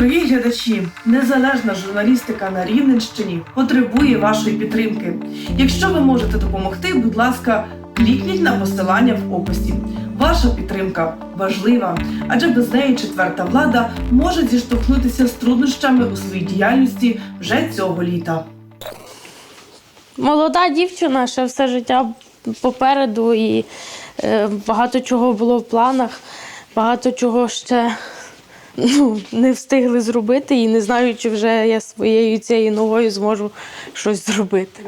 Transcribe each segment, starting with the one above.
Дорогі глядачі, незалежна журналістика на Рівненщині потребує вашої підтримки. Якщо ви можете допомогти, будь ласка, клікніть на посилання в описі. Ваша підтримка важлива, адже без неї четверта влада може зіштовхнутися з труднощами у своїй діяльності вже цього літа. Молода дівчина, ще все життя попереду, і е, багато чого було в планах, багато чого ще ну, не встигли зробити, і не знаю, чи вже я своєю цією ногою зможу щось зробити.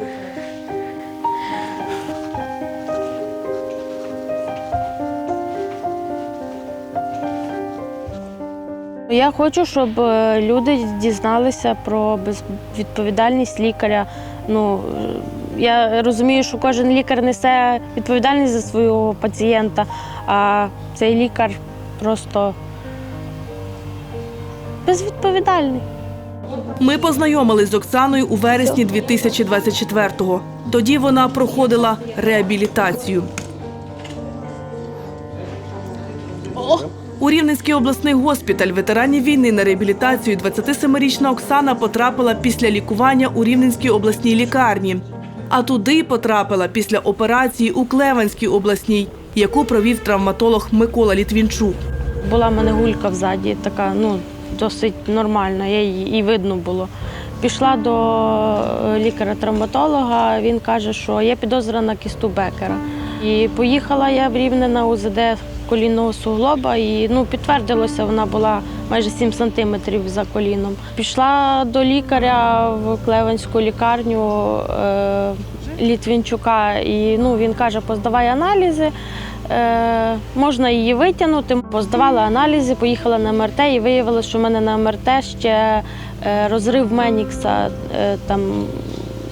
Я хочу, щоб е, люди дізналися про безвідповідальність лікаря. Ну, е, я розумію, що кожен лікар несе відповідальність за свого пацієнта, а цей лікар просто безвідповідальний. Ми познайомились з Оксаною у вересні 2024-го. Тоді вона проходила реабілітацію. У Рівненський обласний госпіталь ветеранів війни на реабілітацію 27-річна Оксана потрапила після лікування у Рівненській обласній лікарні. А туди потрапила після операції у Клеванській обласній, яку провів травматолог Микола Літвінчук. Була в мене гулька взаді, така ну, досить нормальна, я її і видно було. Пішла до е, лікаря-травматолога, він каже, що є підозра на кісту Бекера. І поїхала я в Рівне на УЗД колінного суглоба, і ну, підтвердилося, вона була майже 7 сантиметрів за коліном. Пішла до лікаря в Клевенську лікарню е, Літвінчука, і ну, він каже, поздавай аналізи. Е, можна її витягнути. Поздавала аналізи, поїхала на МРТ і виявилося, що в мене на МРТ ще е, розрив Менікса е, там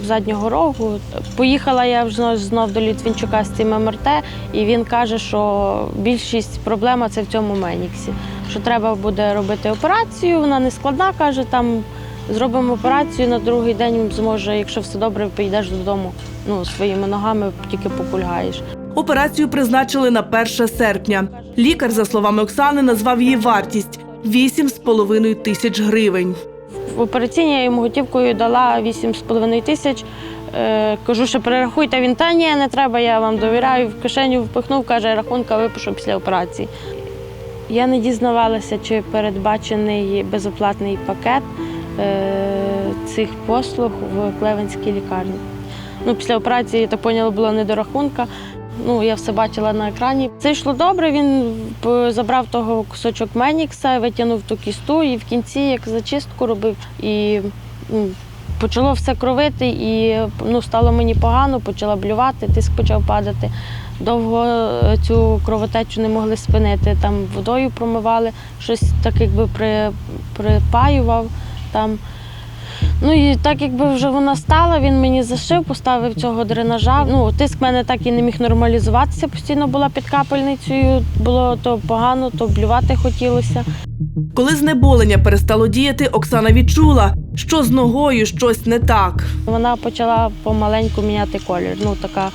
заднього рогу. Поїхала я вже знов до Літвінчука з цим МРТ, і він каже, що більшість проблема це в цьому Меніксі. Що треба буде робити операцію, вона не складна, каже, там зробимо операцію на другий день зможе, якщо все добре, поїдеш додому ну, своїми ногами, тільки покульгаєш. Операцію призначили на 1 серпня. Лікар, за словами Оксани, назвав її вартість 8,5 тисяч гривень. В операційній я йому готівкою дала 8,5 тисяч. Е, кажу, що перерахуйте. Він та ні, не треба, я вам довіряю. В кишеню впихнув, каже, рахунка випишу після операції. Я не дізнавалася, чи передбачений безоплатний пакет е, цих послуг в Клевенській лікарні. Ну, після операції, я так поняла, до рахунка. Ну, я все бачила на екрані. Це йшло добре. Він забрав того кусочок Менікса, витягнув ту кісту і в кінці як зачистку робив. І ну, почало все кровити, і ну, стало мені погано, почала блювати, тиск почав падати. Довго е, цю кровотечу не могли спинити. Там водою промивали, щось так якби при, припаював там. Ну і так якби вже вона стала, він мені зашив, поставив цього дренажа. Ну, тиск в мене так і не міг нормалізуватися, постійно була під капельницею. Було то погано, то блювати хотілося. Коли знеболення перестало діяти, Оксана відчула, що з ногою щось не так. Вона почала помаленьку міняти колір. Ну, така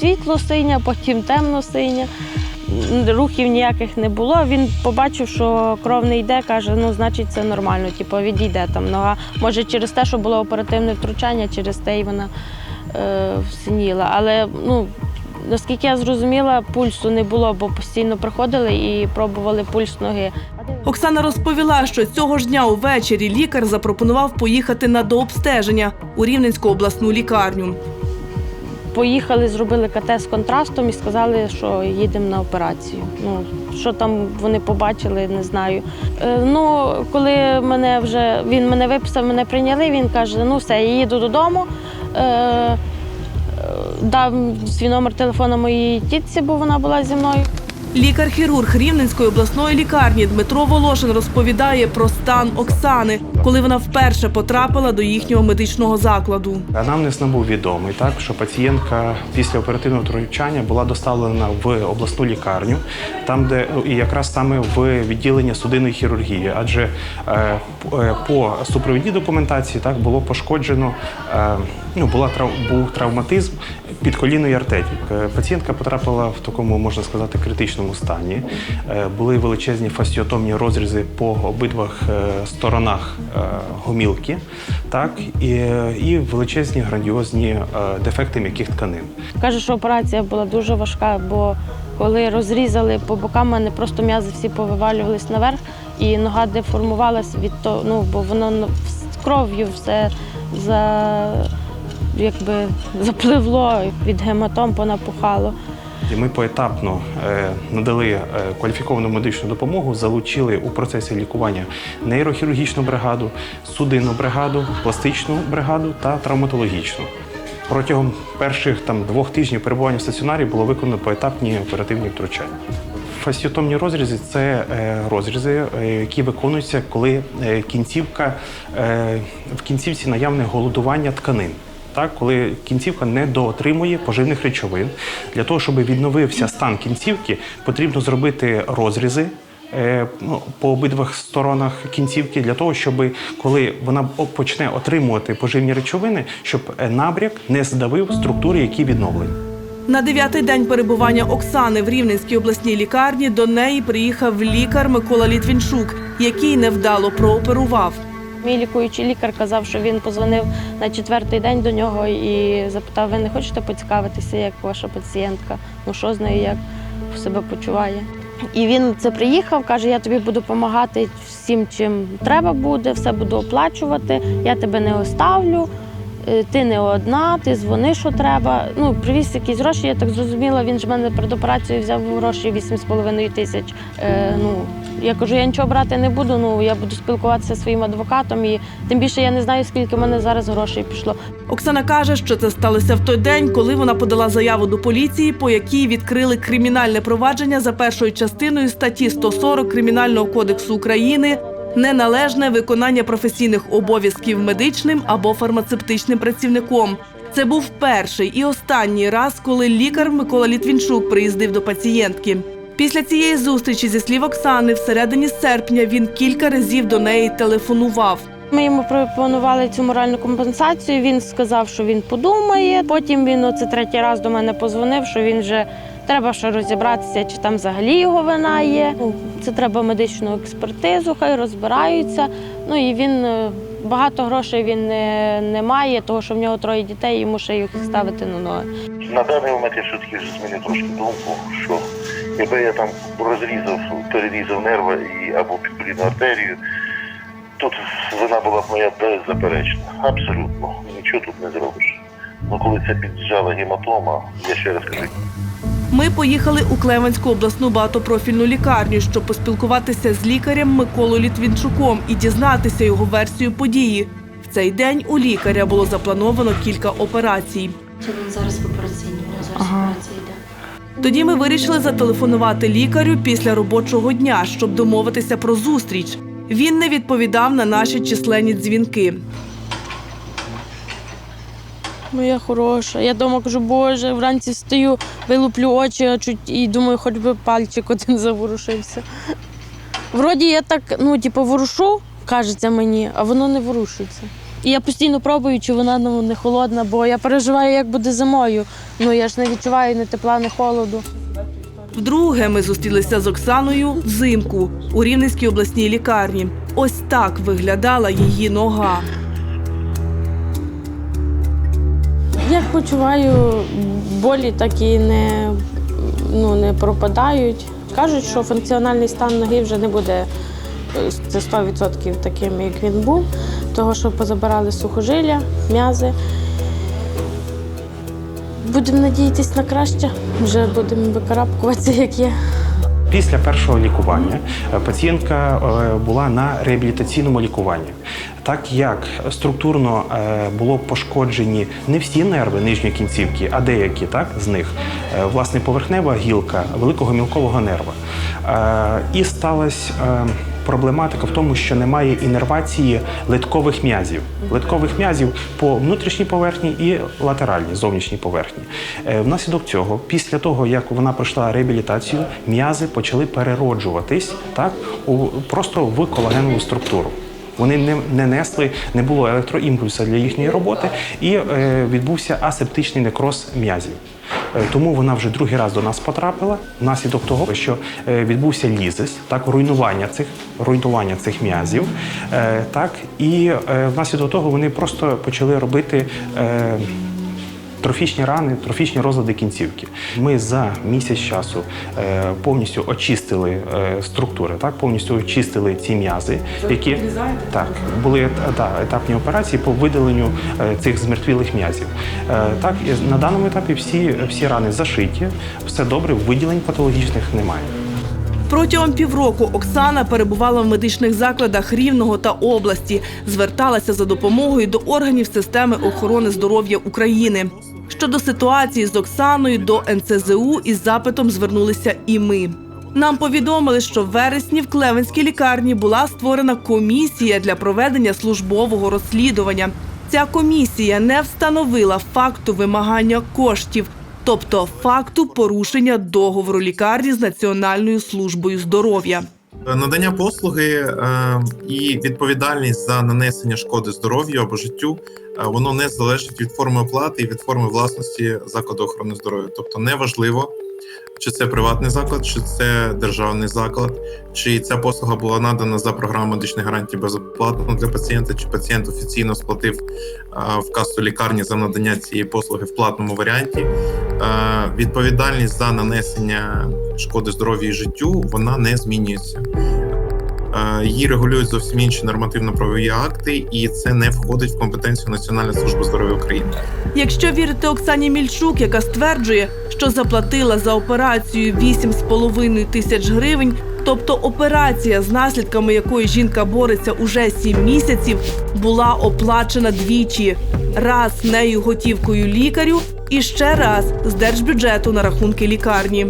світло-синя, потім темно-синя. Рухів ніяких не було. Він побачив, що кров не йде, каже, ну, значить, це нормально, типу, відійде там нога. Може, через те, що було оперативне втручання, через те й вона е, всиніла. Але ну, наскільки я зрозуміла, пульсу не було, бо постійно приходили і пробували пульс ноги. Оксана розповіла, що цього ж дня увечері лікар запропонував поїхати на дообстеження у Рівненську обласну лікарню. Поїхали, зробили КТ з контрастом і сказали, що їдемо на операцію. Ну, що там вони побачили, не знаю. Е, ну, коли мене вже він мене виписав, мене прийняли, він каже: ну все, я їду додому. Е, е, дав свій номер телефону моїй тітці, бо вона була зі мною. Лікар-хірург Рівненської обласної лікарні Дмитро Волошин розповідає про стан Оксани, коли вона вперше потрапила до їхнього медичного закладу. Анамнез нам був відомий, так що пацієнтка після оперативного втручання була доставлена в обласну лікарню, там, де і якраз саме в відділення судинної хірургії, адже е, е, по супровідній документації так було пошкоджено, е, ну була трав, був травматизм підколінної артерії. Е, Пацієнтка потрапила в такому, можна сказати, критичному стані. Е, Були величезні фасціотомні розрізи по обидвах сторонах гомілки, так, і, і величезні грандіозні е, дефекти м'яких тканин. Каже, що операція була дуже важка, бо коли розрізали по бокам, мене просто м'язи всі повивалювались наверх, і нога деформувалась від того, ну бо воно з кров'ю все за, якби запливло, від гематом понапухало. І ми поетапно е, надали е, кваліфіковану медичну допомогу, залучили у процесі лікування нейрохірургічну бригаду, судинну бригаду, пластичну бригаду та травматологічну. Протягом перших там двох тижнів перебування в стаціонарі було виконано поетапні оперативні втручання. Фасціотомні розрізи це е, розрізи, які виконуються, коли кінцівка в кінцівці наявне голодування тканин. Так, коли кінцівка не доотримує поживних речовин, для того, щоб відновився стан кінцівки, потрібно зробити розрізи е, ну, по обидвах сторонах кінцівки, для того, щоб коли вона почне отримувати поживні речовини, щоб е, набряк не здавив структури, які відновлені. На дев'ятий день перебування Оксани в Рівненській обласній лікарні до неї приїхав лікар Микола Літвінчук, який невдало прооперував. Мій лікуючий лікар казав, що він позвонив на четвертий день до нього і запитав: ви не хочете поцікавитися, як ваша пацієнтка? Ну що з нею, як себе почуває? І він це приїхав, каже: я тобі буду допомагати всім, чим треба буде, все буду оплачувати, я тебе не оставлю. е, Ти не одна, ти дзвони, що треба. Ну, привіз якісь гроші, я так зрозуміла. Він ж мене перед операцією взяв гроші 8,5 тисяч. Е, ну, я кажу, я нічого брати не буду. Ну я буду спілкуватися зі своїм адвокатом, і тим більше я не знаю, скільки в мене зараз грошей пішло. Оксана каже, що це сталося в той день, коли вона подала заяву до поліції, по якій відкрили кримінальне провадження за першою частиною статті 140 Кримінального кодексу України неналежне виконання професійних обов'язків медичним або фармацевтичним працівником. Це був перший і останній раз, коли лікар Микола Літвінчук приїздив до пацієнтки. Після цієї зустрічі, зі слів Оксани, всередині серпня він кілька разів до неї телефонував. Ми йому пропонували цю моральну компенсацію. Він сказав, що він подумає. Потім він оце третій раз до мене позвонив, що він вже треба ще розібратися, чи там взагалі його вина є. Це треба медичну експертизу, хай розбираються. Ну і він е, багато грошей він не, не має, тому що в нього троє дітей, йому ще їх ставити на ноги. На даний момент я все-таки вже змінив трошки думку, що якби я там розрізав, перерізав нерви і або підколінну артерію, тут вина була б моя беззаперечна. Абсолютно. Нічого тут не зробиш. Ну коли це піджала гематома, я ще раз кажу, Ми поїхали у Клевенську обласну багатопрофільну лікарню, щоб поспілкуватися з лікарем Миколою Літвінчуком і дізнатися його версію події. В цей день у лікаря було заплановано кілька операцій. Чи він зараз в операційній? У нього зараз операція йде. Тоді ми вирішили зателефонувати лікарю після робочого дня, щоб домовитися про зустріч. Він не відповідав на наші численні дзвінки. Моя хороша. Я дома кажу, боже, вранці встаю, вилуплю очі, чуть і думаю, хоч би пальчик один заворушився. Вроді я так, ну, типу, ворушу, кажеться мені, а воно не ворушиться. І я постійно пробую, чи вона ну, не холодна, бо я переживаю, як буде зимою. Ну я ж не відчуваю ні тепла, ні холоду. Вдруге ми зустрілися з Оксаною взимку у Рівненській обласній лікарні. Ось так виглядала її нога. Як почуваю, болі так і не, ну, не пропадають. Кажуть, що функціональний стан ноги вже не буде це 100% таким, як він був, того, що позабирали сухожилля, м'язи. Будемо надіятися на краще, вже будемо викарабкуватися, як є. Після першого лікування е, пацієнтка е, була на реабілітаційному лікуванні. Так як структурно е, було пошкоджені не всі нерви нижньої кінцівки, а деякі так, з них, власне, поверхнева гілка великого мілкового нерва. І сталася проблематика в тому, що немає інервації литкових м'язів. Литкових м'язів по внутрішній поверхні і латеральній зовнішній поверхні. Е, Внаслідок цього, після того як вона пройшла реабілітацію, м'язи почали перероджуватись так у просто в колагенову структуру. Вони не, не несли, не було електроімпульсу для їхньої роботи, і е, відбувся асептичний некроз м'язів. Е, Тому вона вже другий раз до нас потрапила внаслідок того, що е, відбувся лізис, так руйнування цих руйнування цих м'язів. Е, Так і внаслідок того вони просто почали робити. Трофічні рани, трофічні розлади кінцівки. Ми за місяць часу е, повністю очистили е, структури, так повністю очистили ці м'язи, які так були е, та, етапні операції по видаленню е, цих змертвілих м'язів. Е, так і на даному етапі всі, всі рани зашиті, все добре, виділень патологічних немає. Протягом півроку Оксана перебувала в медичних закладах Рівного та області, зверталася за допомогою до органів системи охорони здоров'я України. Щодо ситуації з Оксаною до НЦЗУ із запитом звернулися і ми. Нам повідомили, що в вересні в Клевенській лікарні була створена комісія для проведення службового розслідування. Ця комісія не встановила факту вимагання коштів, тобто факту порушення договору лікарні з Національною службою здоров'я. Надання послуги е, і відповідальність за нанесення шкоди здоров'ю або життю воно не залежить від форми оплати і від форми власності закладу охорони здоров'я. Тобто неважливо, чи це приватний заклад, чи це державний заклад, чи ця послуга була надана за програмою медичних гарантій безоплатно для пацієнта, чи пацієнт офіційно сплатив в касу лікарні за надання цієї послуги в платному варіанті. Відповідальність за нанесення шкоди здоров'ю і життю вона не змінюється. Її регулюють зовсім інші нормативно-правові акти, і це не входить в компетенцію Національної служби здоров'я України. Якщо вірити Оксані Мільчук, яка стверджує, що заплатила за операцію 8,5 тисяч гривень, тобто операція, з наслідками якої жінка бореться уже 7 місяців, була оплачена двічі: раз нею готівкою лікарю і ще раз з держбюджету на рахунки лікарні.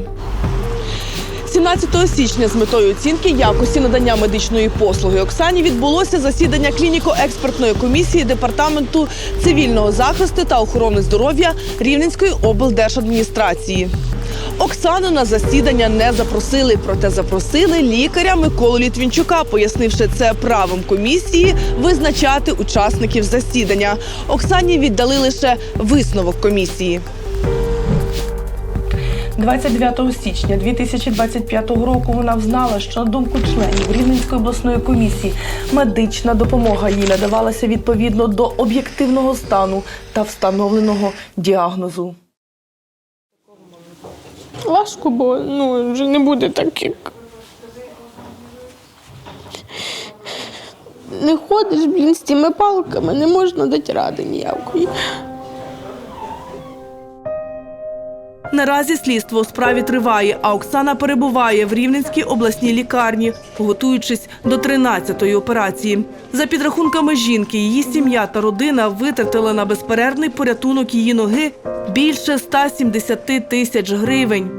17 січня з метою оцінки якості надання медичної послуги Оксані відбулося засідання клініко-експертної комісії департаменту цивільного захисту та охорони здоров'я Рівненської облдержадміністрації. Оксану на засідання не запросили, проте запросили лікаря Миколу Літвінчука, пояснивши це правом комісії визначати учасників засідання. Оксані віддали лише висновок комісії. 29 січня 2025 року вона взнала, що на думку членів Рівненської обласної комісії медична допомога їй надавалася відповідно до об'єктивного стану та встановленого діагнозу. Важко, бо ну, вже не буде так, як. Не ходиш, блін, з тими палками, не можна дати ради ніякої. Наразі слідство у справі триває, а Оксана перебуває в Рівненській обласній лікарні, готуючись до 13-ї операції. За підрахунками жінки, її сім'я та родина витратили на безперервний порятунок її ноги більше 170 тисяч гривень.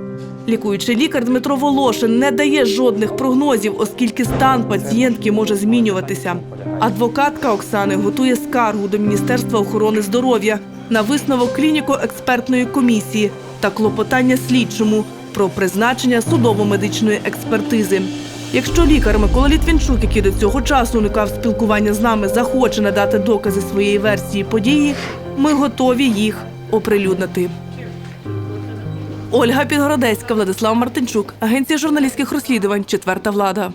Лікуючий лікар Дмитро Волошин не дає жодних прогнозів, оскільки стан пацієнтки може змінюватися. Адвокатка Оксани готує скаргу до Міністерства охорони здоров'я на висновок клініко-експертної комісії та клопотання слідчому про призначення судово-медичної експертизи. Якщо лікар Микола Літвінчук, який до цього часу уникав спілкування з нами, захоче надати докази своєї версії події, ми готові їх оприлюднити. Ольга Підгородецька, Владислав Мартинчук, агенція журналістських розслідувань Четверта влада.